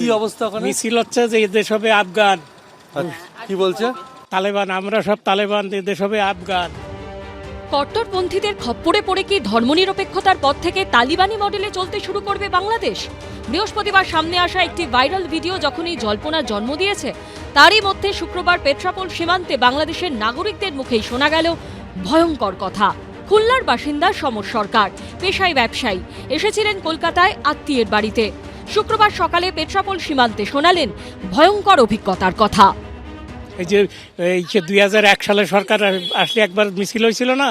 কি অবস্থা ওখানে? মিছিল হচ্ছে যে এদেশ হবে আফগান। কি বলছে? তালেবান আমরা সব তালেবান এদেশ হবে আফগান। কট্টরপন্থীদের খপ্পরে পড়ে কি ধর্মনিরপেক্ষতার পথ থেকে তালিবানি মডেলে চলতে শুরু করবে বাংলাদেশ? বৃহস্পতিবার সামনে আসা একটি ভাইরাল ভিডিও যখনই জল্পনার জন্ম দিয়েছে তারই মধ্যে শুক্রবার পেট্রাপোল সীমান্তে বাংলাদেশের নাগরিকদের মুখেই শোনা গেল ভয়ঙ্কর কথা। খুলনার বাসিন্দা সমর সরকার পেশায় ব্যবসায়ী। এসেছিলেন কলকাতায় আত্মীয়ের বাড়িতে। শুক্রবার সকালে পেট্রাপোল সীমান্তে শোনালেন ভয়ঙ্কর অভিজ্ঞতার কথা। এই যে এই যে দুই সালে সরকার আসলে একবার মিছিল হয়েছিল না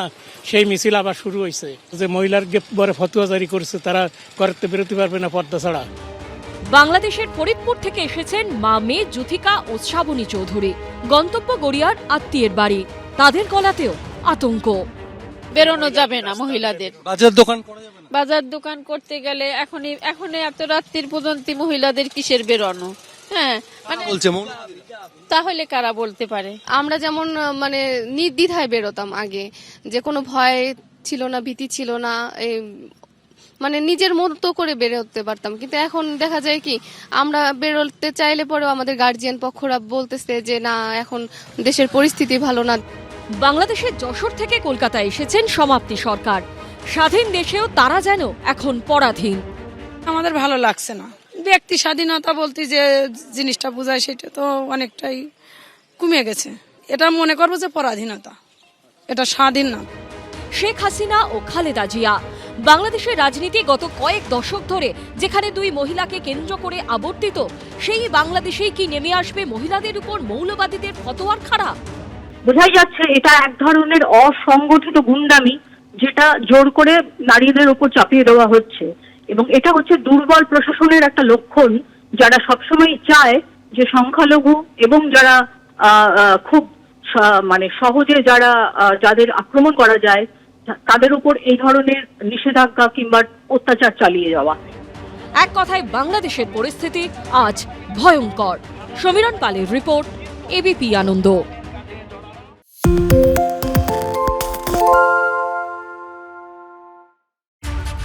সেই মিছিল আবার শুরু হয়েছে। যে মহিলার বরে ফতুয়া জারি করেছে তারা করতে বেরোতে পারবে না পর্দা ছাড়া। বাংলাদেশের ফরিদপুর থেকে এসেছেন মা মেয়ে জুথিকা ও শ্রাবণী চৌধুরী। গন্তব্য গড়িয়ার আত্মীয়ের বাড়ি। তাদের গলাতেও আতঙ্ক। বেরোনো যাবে না মহিলাদের। বাজার দোকান করা যাবে না। বাজার দোকান করতে গেলে এখনই এখনই এত রাত্রির পর্যন্ত মহিলাদের কিসের বেরোনো? হ্যাঁ মানে বলছে তাহলে কারা বলতে পারে? আমরা যেমন মানে নির্দ্বিধায় বেরোতাম আগে যে কোনো ভয় ছিল না ভীতি ছিল না এই, মানে নিজের মতো করে বেরোতে পারতাম। কিন্তু এখন দেখা যায় কি আমরা বেরোতে চাইলে পরেও আমাদের গার্জিয়ান পক্ষরা বলতেছে যে না এখন দেশের পরিস্থিতি ভালো না। বাংলাদেশের যশোর থেকে কলকাতায় এসেছেন সমাপ্তি সরকার। স্বাধীন দেশেও তারা যেন এখন পরাধীন। আমাদের ভালো লাগছে না। ব্যক্তি স্বাধীনতা বলতে যে জিনিসটা বোঝায় সেটা তো অনেকটাই কমে গেছে। এটা মনে করব যে পরাধীনতা। এটা স্বাধীন না। শেখ হাসিনা ও খালেদা জিয়া বাংলাদেশের রাজনীতি গত কয়েক দশক ধরে যেখানে দুই মহিলাকে কেন্দ্র করে আবর্তিত সেই বাংলাদেশেই কি নেমে আসবে মহিলাদের উপর মৌলবাদীদের ফতোয়ার খারাপ বোঝাই যাচ্ছে এটা এক ধরনের অসংগঠিত গুন্ডামি যেটা জোর করে নারীদের উপর চাপিয়ে দেওয়া হচ্ছে। এবং এটা হচ্ছে দুর্বল প্রশাসনের একটা লক্ষণ, যারা সবসময় চায় যে সংখ্যালঘু এবং যারা খুব মানে সহজে যারা যাদের আক্রমণ করা যায়, তাদের উপর এই ধরনের নিষেধাজ্ঞা কিংবা অত্যাচার চালিয়ে যাওয়া। এক কথায় বাংলাদেশের পরিস্থিতি আজ ভয়ঙ্কর। সমীরণ পালের রিপোর্ট এবিপি আনন্দ।